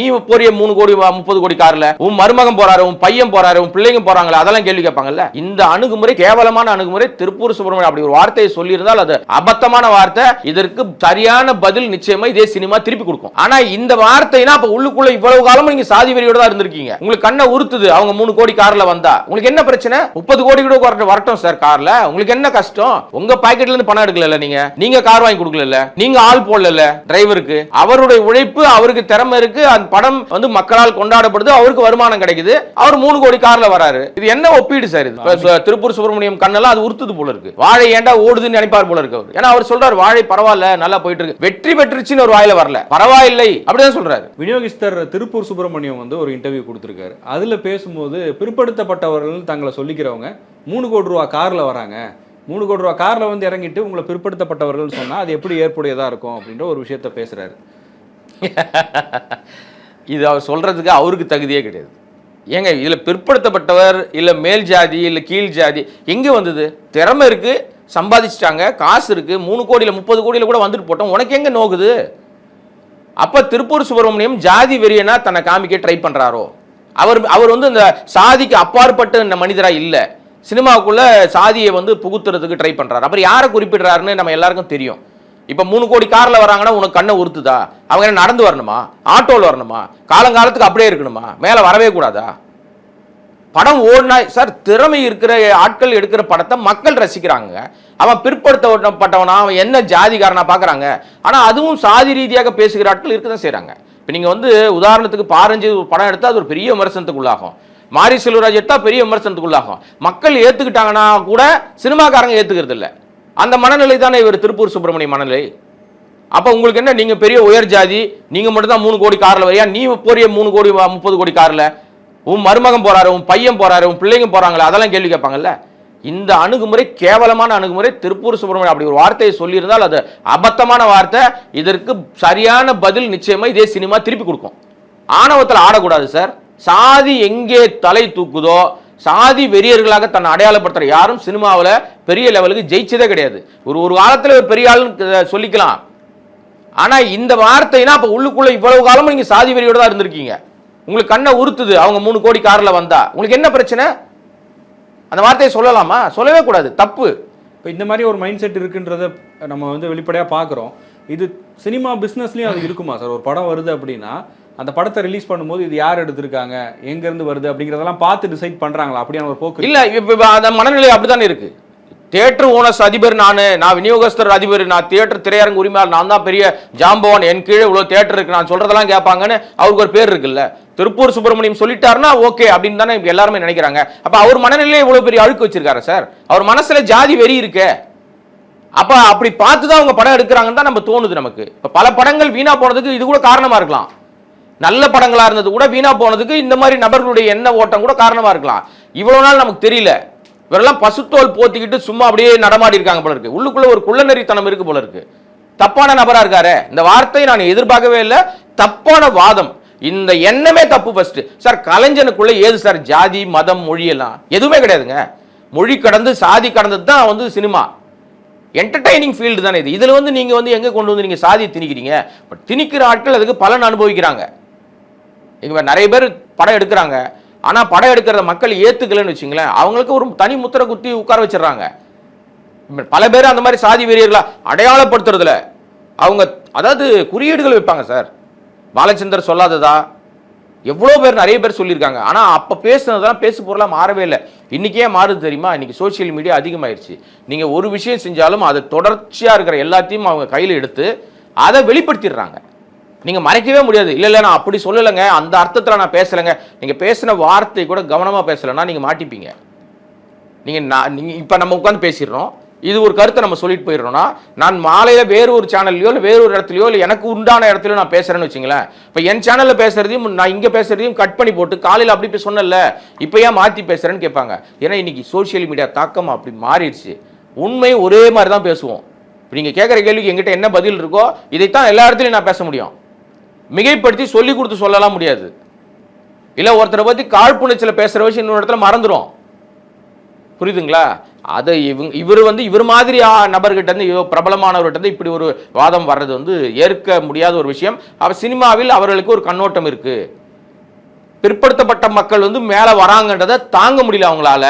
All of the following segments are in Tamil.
நீ போறிய மூணு கோடி முப்பது கோடி கார்ல. உன் மருமகன் போறாரு உன் பையன் போறாரு உன் பிள்ளைங்க போறாங்களா அதெல்லாம் கேள்வி கேட்பாங்கல்ல? இந்த அணுகுமுறை கேவலமான அணுகுமுறை திருப்பூர் சுப்பிரமணியம் அப்படி ஒரு வார்த்தையை சொல்லியிருந்தால் அது அபத்தமான வார்த்தை. இதற்கு சரியான பதில் நிச்சயமா இதே சினிமா திருப்பி கொடுக்கும். ஆனா இந்த வார்த்தைனா அப்ப உள்ளுக்குள்ள இவ்வளவு காலமும் நீங்க சாதி வெறியோட தான் இருந்திருக்கீங்க. உங்களுக்கு கண்ணை உறுத்துது அவங்க மூணு கோடி கார்ல வந்தா. உங்களுக்கு என்ன பிரச்சனை? முப்பது கோடி கூட வரட்டும் வரட்டும் சார் கார்ல. உங்களுக்கு என்ன கஷ்டம்? உங்க பாக்கெட்ல இருந்து பணம் எடுக்கல நீங்க? நீங்க கார் வாங்கி கொடுக்கல நீங்க ஆள் போடல டிரைவருக்கு அவருடைய உழைப்பு அவருக்கு திறமை இருக்கு அந்த படம் வந்து மக்களால் கொண்டாடப்படுது அவருக்கு வருமானம் கிடைக்குது. அவர் மூணு கோடி கார்ல வராரு. இது என்ன ஒப்பீடு சார் இது? திருப்பூர் சுப்பிரமணியம் கண்ணெல்லாம் அது உறுத்துது போல இருக்கு. வாழை ஏன்டா ஓடுதுன்னு நினைப்பார் போல இருக்கு அவர். ஏன்னா அவர் சொல்றாரு வாழை பரவாயில்ல நல்லா போயிட்டு இருக்கு. வெற்றி பெற்றுச்சுன்னு ஒரு வாயில வரல. பரவாயில்லை அப்படிதான் சொல்றாரு. விநியோகிஸ்தர் திருப்பூர் சுப்பிரமணியம் வந்து ஒரு இன்டர்வியூ கொடுத்துருக்காரு. அதில் பேசும்போது பிற்படுத்தப்பட்டவர்கள் தங்களை சொல்லிக்கிறவங்க மூணு கோடி ரூபா காரில் வராங்க. மூணு கோடி ரூபா காரில் வந்து இறங்கிட்டு உங்களை பிற்படுத்தப்பட்டவர்கள் சொன்னால் அது எப்படி ஏற்புடையதாக இருக்கும் அப்படின்ற ஒரு விஷயத்த பேசுகிறாரு இது அவர் சொல்கிறதுக்கு அவருக்கு தகுதியே கிடையாது. ஏங்க இதில் பிற்படுத்தப்பட்டவர் இல்லை மேல் ஜாதி இல்லை கீழ் ஜாதி எங்கே வந்தது? திறமை இருக்குது சம்பாதிச்சிட்டாங்க காசு இருக்குது மூணு கோடியில் முப்பது கோடியில் கூட வந்துட்டு போட்டோம் உனக்கு எங்கே நோகுது? அப்போ திருப்பூர் சுப்பிரமணியம் ஜாதி வெறியனா தன்னை காமிக்க ட்ரை பண்ணுறாரோ அவர் அவர் வந்து இந்த சாதிக்கு அப்பாற்பட்ட இந்த மனிதராக இல்லை. சினிமாவுக்குள்ளே சாதியை வந்து புகுத்துறதுக்கு ட்ரை பண்ணுறாரு அப்புறம் யாரை குறிப்பிடுறாருன்னு நம்ம எல்லாருக்கும் தெரியும். இப்போ மூணு கோடி காரில் வராங்கன்னா உனக்கு கண்ணை உறுத்துதா? அவங்க என்ன நடந்து வரணுமா? ஆட்டோவில் வரணுமா? காலங்காலத்துக்கு அப்படியே இருக்கணுமா? மேலே வரவே கூடாதா? படம் ஓடினா சார் திறமை இருக்கிற ஆட்கள் எடுக்கிற படத்தை மக்கள் ரசிக்கிறாங்க. அவன் பிற்படுத்தப்பட்டவனா அவன் என்ன ஜாதிகாரனா பார்க்குறாங்க ஆனால் அதுவும் சாதி ரீதியாக பேசுகிற ஆட்கள் இருக்க தான் செய்கிறாங்க இப்போ நீங்கள் வந்து உதாரணத்துக்கு பாரஞ்சு ஒரு படம் எடுத்தால் அது ஒரு பெரிய விமர்சனத்துக்கு உள்ளாகும். மாரி செல்வராஜ் எடுத்தால் பெரிய விமர்சனத்துக்கு உள்ளாகும். மக்கள் ஏற்றுக்கிட்டாங்கன்னா கூட சினிமாக்காரங்க ஏற்றுக்கிறது இல்லை அந்த மனநிலை தானே இவர் திருப்பூர் சுப்பிரமணிய மனநிலை. அப்போ உங்களுக்கு என்ன? நீங்கள் பெரிய உயர் ஜாதி நீங்கள் மட்டும் தான் மூணு கோடி காரில் வரியா? நீ போறிய மூணு கோடி முப்பது கோடி காரில்? உன் மருமகம் போறாரு உன் பையன் போறாரு உன் பிள்ளைங்க போகிறாங்களே அதெல்லாம் கேள்வி கேட்பாங்கல்ல? இந்த அணுகுமுறை கேவலமான அணுகுமுறை திருப்பூர் சுப்பிரமணியம் அப்படி ஒரு வார்த்தையை சொல்லியிருந்தால் அது அபத்தமான வார்த்தை. இதற்கு சரியான பதில் நிச்சயமா இதே சினிமா திருப்பி கொடுக்கும். ஆணவத்தில் ஆடக்கூடாது சார். சாதி எங்கே தலை தூக்குதோ சாதி வெறியர்களாக தன்னை அடையாளப்படுத்துகிற யாரும் சினிமாவில் பெரிய லெவலுக்கு ஜெயிச்சதே கிடையாது. ஒரு ஒரு காலத்தில் ஒரு பெரிய ஆளுன்னு சொல்லிக்கலாம். ஆனால் இந்த வார்த்தைனா அப்போ உள்ளுக்குள்ளே இவ்வளவு காலமும் நீங்கள் சாதி வெறியோடு தான் இருந்திருக்கீங்க. உங்களுக்கு கண்ணை உறுத்துது அவங்க மூணு கோடி காரில் வந்தா. உங்களுக்கு என்ன பிரச்சனை? அந்த வார்த்தையை சொல்லலாமா? சொல்லவே கூடாது தப்பு. இப்போ இந்த மாதிரி ஒரு மைண்ட் செட் இருக்குன்றத நம்ம வந்து வெளிப்படையாக பார்க்குறோம் இது சினிமா பிஸ்னஸ்லேயும் அது இருக்குமா சார்? ஒரு படம் வருது அப்படின்னா அந்த படத்தை ரிலீஸ் பண்ணும்போது இது யார் எடுத்திருக்காங்க எங்கேருந்து வருது அப்படிங்கிறதெல்லாம் பார்த்து டிசைட் பண்ணுறாங்களா அப்படியான ஒரு போக்கு இல்லை இப்போ அந்த மனநிலை அப்படித்தானே இருக்குது தேட்டர் ஓனர்ஸ் அதிபர் நான் நான் விநியோகஸ்தர் அதிபர் நான் தேட்டர் திரையரங்கு உரிமையாளர் நான் தான் பெரிய ஜாம்பவான் என் கீழே இவ்வளோ தேட்டர் இருக்கு நான் சொல்றதெல்லாம் கேட்பாங்கன்னு அவருக்கு ஒரு பேர் இருக்குல்ல. திருப்பூர் சுப்பிரமணியம் சொல்லிட்டாருன்னா ஓகே அப்படின்னு தானே இப்போ எல்லாருமே நினைக்கிறாங்க. அப்போ அவர் மனநிலையை இவ்வளோ பெரிய அழுக்கு வச்சிருக்காரு சார் அவர் மனசுல ஜாதி வெறி இருக்கே. அப்போ அப்படி பார்த்து தான் அவங்க படம் எடுக்கிறாங்கன்னு தான் நம்ம தோணுது நமக்கு. இப்போ பல படங்கள் வீணா போனதுக்கு இது கூட காரணமாக இருக்கலாம். நல்ல படங்களாக இருந்தது கூட வீணாக போனதுக்கு இந்த மாதிரி நபர்களுடைய எண்ண ஓட்டம் கூட காரணமாக இருக்கலாம். இவ்வளோ நாள் நமக்கு தெரியல. இவரெல்லாம் பசுத்தோல் போத்திக்கிட்டு சும்மா அப்படியே நடமாடி இருக்காங்க போல இருக்கு. உள்ளுக்குள்ள ஒரு குள்ளநெறித்தனம் இருக்கு போல இருக்கு. தப்பான நபராக இருக்காரு. இந்த வார்த்தையை நான் எதிர்பார்க்கவே இல்லை. தப்பான வாதம். இந்த எண்ணமே தப்பு ஃபர்ஸ்ட் சார் கலைஞனுக்குள்ள ஏது சார்? ஜாதி மதம் மொழி எல்லாம். எதுவுமே கிடையாதுங்க. மொழி கடந்து சாதி கடந்தது தான் வந்து சினிமா. என்டர்டைனிங் ஃபீல்டு தானே இது. இதில் வந்து நீங்கள் வந்து எங்கே கொண்டு வந்து நீங்கள் சாதி திணிக்கிறீங்க? பட் திணிக்கிற ஆட்கள் அதுக்கு பலன் அனுபவிக்கிறாங்க. இங்க நிறைய பேர் படம் எடுக்கிறாங்க. ஆனால் படம் எடுக்கிறத மக்கள் ஏற்றுக்கலைன்னு வச்சுங்களேன் அவங்களுக்கு ஒரு தனி முத்திரை குத்தி உட்கார வச்சிடறாங்க. பல பேர் அந்த மாதிரி சாதி வெறியர்களா அடையாளப்படுத்துறதுல அவங்க அதாவது குறியீடுகள் வைப்பாங்க சார். பாலச்சந்தர் சொல்லாததா? எவ்வளோ பேர் நிறைய பேர் சொல்லியிருக்காங்க. ஆனால் அப்போ பேசுனதெல்லாம் பேசு பொருளாக மாறவே இல்லை. இன்றைக்கே மாறுது தெரியுமா? இன்றைக்கி சோஷியல் மீடியா அதிகமாயிருச்சு. நீங்கள் ஒரு விஷயம் செஞ்சாலும் அது தொடர்ச்சியாக இருக்கிற எல்லாத்தையும் அவங்க கையில் எடுத்து அதை வெளிப்படுத்திடுறாங்க. நீங்கள் மறைக்கவே முடியாது. இல்லை இல்லை நான் அப்படி சொல்லலைங்க. அந்த அர்த்தத்தில் நான் பேசலைங்க. நீங்கள் பேசின வார்த்தை கூட கவனமாக பேசலைன்னா நீங்கள் மாட்டிப்பீங்க. நீங்கள் நான் நீங்கள் இப்போ நம்ம உட்காந்து பேசிடுறோம். இது ஒரு கருத்தை நம்ம சொல்லிட்டு போயிடுறோம்னா நான் மாலையில் வேறு ஒரு சேனல்லையோ இல்லை வேறு ஒரு இடத்துலையோ இல்லை எனக்கு உண்டான இடத்துலையோ நான் பேசுகிறேன்னு வச்சுங்களேன். இப்போ என் சேனலில் பேசுறதையும் நான் இங்கே பேசுறதையும் கட் பண்ணி போட்டு காலையில் அப்படி போய் சொன்னல இப்போ ஏன் மாற்றி பேசுகிறேன்னு கேட்பாங்க. ஏன்னா இன்னைக்கு சோஷியல் மீடியா தாக்கம் அப்படி மாறிடுச்சு. உண்மை ஒரே மாதிரி தான் பேசுவோம். இப்போ நீங்கள் கேட்குற கேள்விக்கு எங்கிட்ட என்ன பதில் இருக்கோ இதைத்தான் எல்லா இடத்துலையும் நான் பேச முடியும். மிகைப்படுத்தி சொல்லி கொடுத்து சொல்லலாம் முடியாது. இல்லை ஒருத்தரை பற்றி காழ்ப்புணர்ச்சியில் பேசுகிற விஷயம் இன்னொரு இடத்துல மறந்துடும் புரியுதுங்களா? அதை இவங்க இவர் வந்து இவர் மாதிரி நபர்கிட்ட இருந்து பிரபலமானவர்கிட்ட இருந்து இப்படி ஒரு வாதம் வர்றது வந்து ஏற்க முடியாத ஒரு விஷயம். அவர் சினிமாவில் அவர்களுக்கு ஒரு கண்ணோட்டம் இருக்கு. பிற்படுத்தப்பட்ட மக்கள் வந்து மேலே வராங்கன்றதை தாங்க முடியல அவங்களால.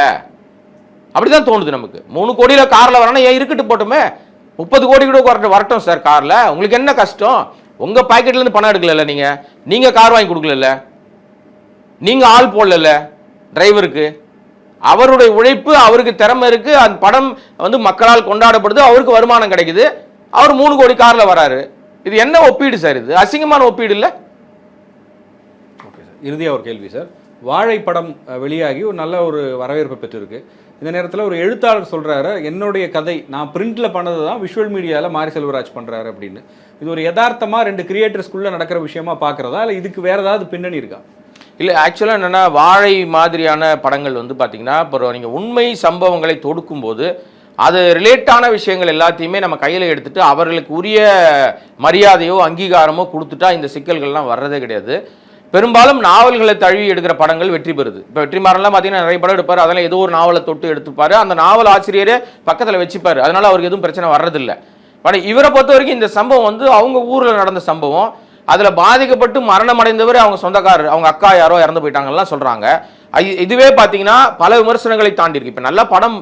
அப்படிதான் தோணுது நமக்கு. மூணு கோடியில் காரில் வரணும் ஏன் இருக்கட்டு போட்டுமே? முப்பது கோடி கூட வரட்டும் வரட்டும் சார் காரில். உங்களுக்கு என்ன கஷ்டம்? உங்க பாக்கெட்ல இருந்து பணம் எடுக்கல நீங்க? நீங்க கார் வாங்கி கொடுக்கல நீங்க ஆள் போடல டிரைவருக்கு? அவருடைய உழைப்பு அவருக்கு திறமை இருக்கு. அந்த படம் வந்து மக்களால் கொண்டாடப்படுது. அவருக்கு வருமானம் கிடைக்குது. அவர் மூணு கோடி கார்ல வராரு. இது என்ன ஒப்பீடு சார் இது? அசிங்கமான ஒப்பீடு இல்ல? ஓகே சார் இறுதியாக ஒரு கேள்வி சார் வாழை படம் வெளியாகி ஒரு நல்ல ஒரு வரவேற்பை பெற்றிருக்கு. இந்த நேரத்தில் ஒரு எழுத்தாளர் சொல்கிறாரு என்னுடைய கதை நான் பிரிண்டில் பண்ணது தான் விஷுவல் மீடியாவில் மாரி செல்வராஜ் பண்ணுறாரு அப்படின்னு. இது ஒரு யதார்த்தமாக ரெண்டு கிரியேட்டர்ஸ்குள்ளே நடக்கிற விஷயமா பார்க்குறதா இல்லை இதுக்கு வேறு ஏதாவது பின்னணி இருக்கா? இல்லை ஆக்சுவலாக என்னென்னா வாழை மாதிரியான படங்கள் வந்து பார்த்திங்கன்னா இப்போ நீங்கள் உண்மை சம்பவங்களை தொடுக்கும்போது அது ரிலேட்டான விஷயங்கள் எல்லாத்தையுமே நம்ம கையில் எடுத்துகிட்டு அவர்களுக்கு உரிய மரியாதையோ அங்கீகாரமோ கொடுத்துட்டா இந்த சிக்கல்கள்லாம் வர்றதே கிடையாது. பெரும்பாலும் நாவல்களை தழுவி எடுக்கிற படங்கள் வெற்றி பெறுது. இப்போ வெற்றிமாறன்லாம் பார்த்தீங்கன்னா நிறைய படம் எடுப்பார். அதெல்லாம் ஏதோ ஒரு நாவலை தொட்டு எடுத்துப்பார். அந்த நாவல் ஆசிரியரே பக்கத்தில் வச்சுப்பார். அதனால் அவருக்கு எதுவும் பிரச்சனை வர்றதில்ல. ஆனால் இவரை பொறுத்த வரைக்கும் இந்த சம்பவம் வந்து அவங்க ஊரில் நடந்த சம்பவம். அதில் பாதிக்கப்பட்டு மரணம் அடைந்தவர் அவங்க சொந்தக்காரர் அவங்க அக்கா யாரோ இறந்து போயிட்டாங்கலாம் சொல்கிறாங்க இதுவே பார்த்தீங்கன்னா பல விமர்சனங்களை தாண்டி இருக்கு இப்போ நல்ல படம்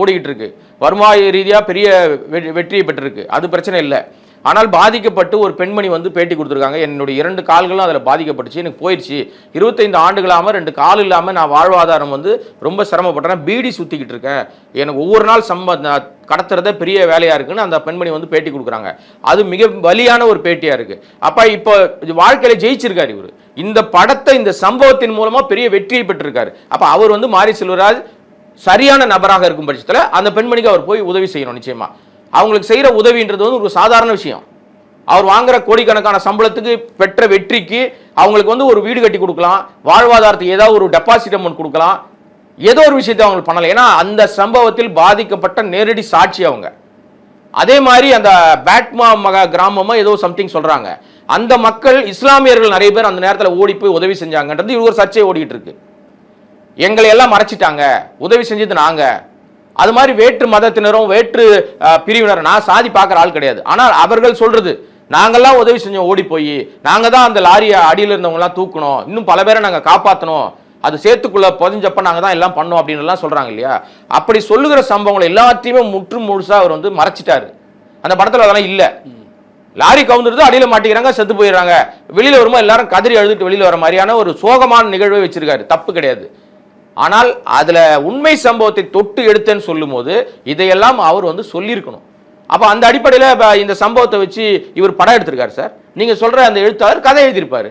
ஓடிக்கிட்டு இருக்கு. வருவாய் ரீதியாக பெரிய வெ- வெற்றியை பெற்றிருக்கு. அது பிரச்சனை இல்லை. ஆனால் பாதிக்கப்பட்டு ஒரு பெண்மணி வந்து பேட்டி கொடுத்துருக்காங்க. என்னுடைய இரண்டு கால்களும் அதில் பாதிக்கப்பட்டுச்சு. எனக்கு போயிடுச்சு. இருபத்தைந்து ஆண்டுகளாம ரெண்டு கால் இல்லாமல் நான் வாழ்வாதாரம் வந்து ரொம்ப சிரமப்பட்டேன். பீடி சுற்றிக்கிட்டு இருக்கேன். எனக்கு ஒவ்வொரு நாள் சம்ப நான் கடத்துறதே பெரிய வேலையாக இருக்குன்னு அந்த பெண்மணி வந்து பேட்டி கொடுக்குறாங்க. அது மிக வலியான ஒரு பேட்டியாக இருக்குது அப்போ இப்போ வாழ்க்கையில் ஜெயிச்சிருக்காரு இவர். இந்த படத்தை இந்த சம்பவத்தின் மூலமாக பெரிய வெற்றியை பெற்றிருக்காரு. அப்போ அவர் வந்து மாரி செல்வராஜ் சரியான நபராக இருக்கும் பட்சத்தில் அந்த பெண்மணிக்கு அவர் போய் உதவி செய்யணும் நிச்சயமாக அவங்களுக்கு செய்கிற உதவின்றது வந்து ஒரு சாதாரண விஷயம். அவர் வாங்குற கோடிக்கணக்கான சம்பளத்துக்கு பெற்ற வெற்றிக்கு அவங்களுக்கு வந்து ஒரு வீடு கட்டி கொடுக்கலாம். வாழ்வாதாரத்துக்கு ஏதாவது ஒரு டெபாசிட் அமௌண்ட் கொடுக்கலாம். ஏதோ ஒரு விஷயத்தை அவங்களுக்கு பண்ணலாம். ஏன்னா அந்த சம்பவத்தில் பாதிக்கப்பட்ட நேரடி சாட்சி அவங்க. அதே மாதிரி அந்த பேட்மா மகா கிராமமாக ஏதோ சம்திங் சொல்கிறாங்க அந்த மக்கள் இஸ்லாமியர்கள் நிறைய பேர் அந்த நேரத்தில் ஓடி போய் உதவி செஞ்சாங்கன்றது இது ஒரு சர்ச்சை ஓடிக்கிட்டு இருக்கு. எங்களை எல்லாம் மறைச்சிட்டாங்க. உதவி செஞ்சது நாங்கள் அது மாதிரி வேற்று மதத்தினரும் வேற்று பிரிவினரும் பிரிவினர் நான் சாதி பார்க்குற ஆள் கிடையாது. ஆனால் அவர்கள் சொல்றது நாங்கள்லாம் உதவி செஞ்சோம் ஓடி போய். நாங்கள் தான் அந்த லாரியை அடியில் இருந்தவங்கலாம் தூக்கணும் இன்னும் பல பேரை நாங்கள் காப்பாற்றணும் அது சேத்துக்குள்ள புதஞ்சப்ப நாங்கள் தான் எல்லாம் பண்ணோம் அப்படின்லாம் சொல்கிறாங்க சொல்றாங்க இல்லையா? அப்படி சொல்லுகிற சம்பவங்கள் எல்லாத்தையுமே முற்று முழுசாக அவர் வந்து மறைச்சிட்டாரு. அந்த படத்தில் அதெல்லாம் இல்லை. லாரி கவுந்துருது அடியில் மாட்டிக்கிறாங்க செத்து போயிடுறாங்க. வெளியில் வருமா எல்லாரும் கதறி அழுதுட்டு வெளியில் வர மாதிரியான ஒரு சோகமான நிகழ்வை வச்சிருக்காரு. தப்பு கிடையாது. ஆனால் அதில் உண்மை சம்பவத்தை தொட்டு எடுத்தேன்னு சொல்லும்போது இதையெல்லாம் அவர் வந்து சொல்லியிருக்கணும். அப்போ அந்த அடிப்படையில் இப்போ இந்த சம்பவத்தை வச்சு இவர் படம் எடுத்திருக்காரு சார். நீங்கள் சொல்கிற அந்த எழுத்தாளர் கதை எழுதியிருப்பாரு.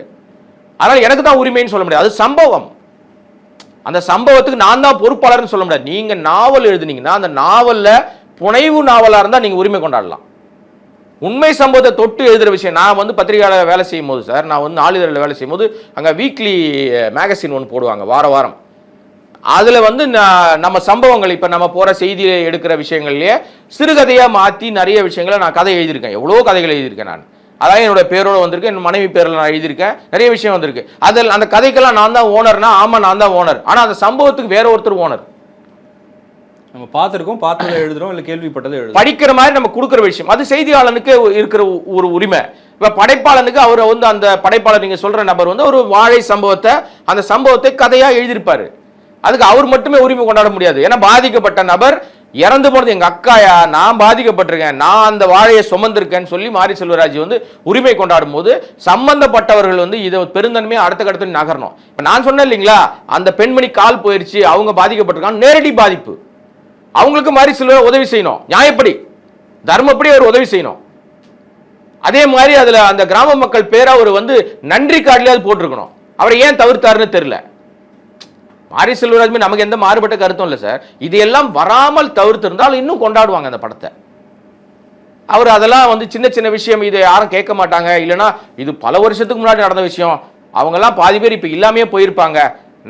அதனால் எனக்கு தான் உரிமைன்னு சொல்ல முடியாது. அது சம்பவம். அந்த சம்பவத்துக்கு நான் தான் பொறுப்பாளர்னு சொல்ல முடியாது. நீங்கள் நாவல் எழுதுனீங்கன்னா அந்த நாவலில் புனைவு நாவலாக இருந்தால் நீங்கள் உரிமை கொண்டாடலாம். உண்மை சம்பவத்தை தொட்டு எழுதுகிற விஷயம் நான் வந்து பத்திரிகையாளர் வேலை செய்யும் போது சார் நான் வந்து நாளிதழில் வேலை செய்யும் போது அங்கே வீக்லி மேகசின் ஒன்று போடுவாங்க வார வாரம். அதில் வந்து நம்ம சம்பவங்கள் இப்போ நம்ம போகிற செய்தியை எடுக்கிற விஷயங்கள்லயே சிறுகதையாக மாற்றி நிறைய விஷயங்களை நான் கதை எழுதியிருக்கேன். எவ்வளோ கதைகள் எழுதியிருக்கேன் நான். அதாவது என்னோட பேரோட வந்திருக்கு என் மனைவி பேரில் நான் எழுதியிருக்கேன். நிறைய விஷயம் வந்திருக்கு. அதில் அந்த கதைக்கெல்லாம் நான் தான் ஓனர்னா ஆமாம் நான் தான் ஓனர் ஆனால் அந்த சம்பவத்துக்கு வேற ஒருத்தர் ஓனர் நம்ம பார்த்துருக்கோம் பார்த்ததை எழுதுறோம் இல்லை கேள்விப்பட்டதை எழுதுறோம். படிக்கிற மாதிரி நம்ம கொடுக்குற விஷயம். அது செய்தியாளனுக்கு இருக்கிற ஒரு உரிமை. இப்ப படைப்பாளனுக்கு அவர் வந்து அந்த படைப்பாளர் நீங்க சொல்ற நபர் வந்து ஒரு வாழை சம்பவத்தை அந்த சம்பவத்தை கதையா எழுதியிருப்பாரு. அதுக்கு அவர் மட்டுமே உரிமை கொண்டாட முடியாது. ஏன்னா பாதிக்கப்பட்ட நபர் இறந்து போனது எங்க அக்காயா? நான் பாதிக்கப்பட்டிருக்கேன். நான் அந்த வாழையை சுமந்திருக்கேன்னு சொல்லி மாரி செல்வராஜ் வந்து உரிமை கொண்டாடும் போது சம்பந்தப்பட்டவர்கள் வந்து இதை பெருந்தன்மையை அடுத்த கட்டத்தில் நகரணும். இப்போ நான் சொன்னேன் இல்லைங்களா? அந்த பெண்மணி கால் போயிடுச்சு அவங்க பாதிக்கப்பட்டிருக்காங்க நேரடி பாதிப்பு. அவங்களுக்கு மாரி சில உதவி செய்யணும். நியாயப்படி. தர்மப்படி அவர் உதவி செய்யணும். அதே மாதிரி அதுல அந்த கிராம மக்கள் பேரை அவர் வந்து நன்றி கார்டிலாவது போட்டிருக்கணும். அவரை ஏன் தவிர்த்தாருன்னு தெரியல. மாரி செல்வராஜ் நமக்கு எந்த மாறுபட்ட கருத்தும் இல்லை சார். இதையெல்லாம் வராமல் தவிர்த்திருந்தால் இன்னும் கொண்டாடுவாங்க அந்த படத்தை. அவர் அதெல்லாம் வந்து சின்ன சின்ன விஷயம் இதை யாரும் கேட்க மாட்டாங்க. இல்லைன்னா இது பல வருஷத்துக்கு முன்னாடி நடந்த விஷயம். அவங்கெல்லாம் பாதி பேர் இப்போ இல்லாமையே போயிருப்பாங்க.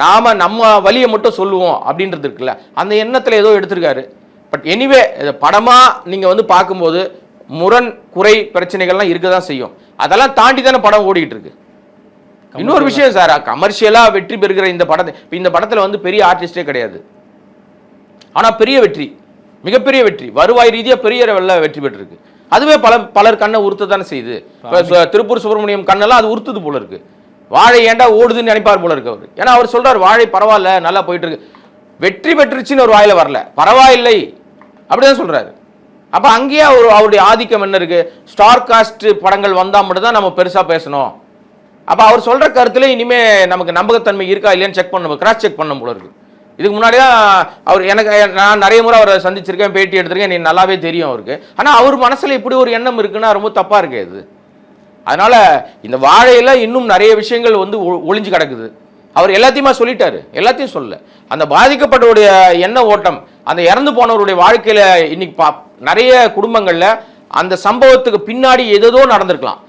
நாம் நம்ம வழியை மட்டும் சொல்லுவோம் அப்படின்றது இருக்குல்ல. அந்த எண்ணத்தில் ஏதோ எடுத்திருக்காரு. பட் எனிவே படமாக நீங்கள் வந்து பார்க்கும்போது முரண் குறை பிரச்சனைகள்லாம் இருக்க தான் செய்யும். அதெல்லாம் தாண்டி தானே படம் ஓடிக்கிட்டு இருக்கு. இன்னொரு விஷயம் சார் கமர்ஷியலா வெற்றி பெறுகிற இந்த படத்தை இப்ப இந்த படத்துல வந்து பெரிய ஆர்டிஸ்டே கிடையாது. ஆனா பெரிய வெற்றி மிகப்பெரிய வெற்றி வருவாய் ரீதியா பெரிய லெவல்ல வெற்றி பெற்றிருக்கு. அதுவே பல பலர் கண்ணை உறுத்த தானே செய்யுது. திருப்பூர் சுப்பிரமணியம் கண்ணெல்லாம் அது உறுத்துது போல இருக்கு. வாழை ஏன்டா ஓடுதுன்னு நினைப்பார் போல இருக்கு அவர். ஏன்னா அவர் சொல்றாரு வாழை பரவாயில்ல நல்லா போயிட்டு இருக்கு. வெற்றி பெற்றுச்சுன்னு ஒரு வாயில வரல. பரவாயில்லை. அப்படிதான் சொல்றாரு. அப்ப அங்கேயே அவர் அவருடைய ஆதிக்கம் என்ன இருக்கு? ஸ்டார் காஸ்ட் படங்கள் வந்தா மட்டும் தான் நம்ம பெருசா பேசணும். அப்போ அவர் சொல்கிற கருத்தில் இனிமேல் நமக்கு நம்பகத்தன்மை இருக்கா இல்லையான்னு செக் பண்ண கிராஸ் செக் பண்ணணும் போல இருக்கு. இதுக்கு முன்னாடி தான் அவர் எனக்கு நான் நிறைய முறை அவரை சந்திச்சிருக்கேன் பேட்டி எடுத்திருக்கேன் நீ நல்லாவே தெரியும் அவருக்கு. ஆனால் அவர் மனசில் இப்படி ஒரு எண்ணம் இருக்குன்னா ரொம்ப தப்பாக இருக்கு இது. அதனால் இந்த வாழையில் இன்னும் நிறைய விஷயங்கள் வந்து ஒ- ஒளிஞ்சு கிடக்குது. அவர் எல்லாத்தையுமா சொல்லிட்டாரு. எல்லாத்தையும் சொல்லல. அந்த பாதிக்கப்பட்டவருடைய எண்ண ஓட்டம் அந்த இறந்து போனவருடைய வாழ்க்கையில் இன்னைக்கு பா நிறைய குடும்பங்களில் அந்த சம்பவத்துக்கு பின்னாடி ஏதேதோ நடந்திருக்கலாம்.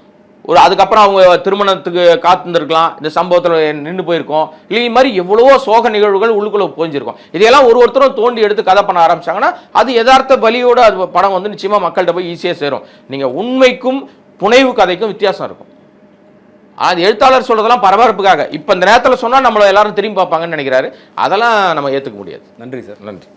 ஒரு அதுக்கப்புறம் அவங்க திருமணத்துக்கு காத்திருந்திருக்கலாம். இந்த சம்பவத்தில் நின்று போயிருக்கோம். இல்லை இது மாதிரி எவ்வளவோ சோக நிகழ்வுகள் உள்ளுக்குள்ள போஞ்சிருக்கும் இதையெல்லாம் ஒரு ஒருத்தரும் தோண்டி எடுத்து கதை பண்ண ஆரம்பிச்சாங்கன்னா அது யதார்த்த பலியோட அது படம் வந்து நிச்சயமா மக்கள்கிட்ட போய் ஈஸியாக சேரும். நீங்க உண்மைக்கும் புனைவு கதைக்கும் வித்தியாசம் இருக்கும். அது எழுத்தாளர் சொல்றதெல்லாம் பரபரப்புக்காக. இப்போ இந்த நேரத்தில் சொன்னா நம்மள எல்லாரும் திரும்பி பார்ப்பாங்கன்னு நினைக்கிறாரு. அதெல்லாம் நம்ம ஏத்துக்க முடியாது. நன்றி சார். நன்றி.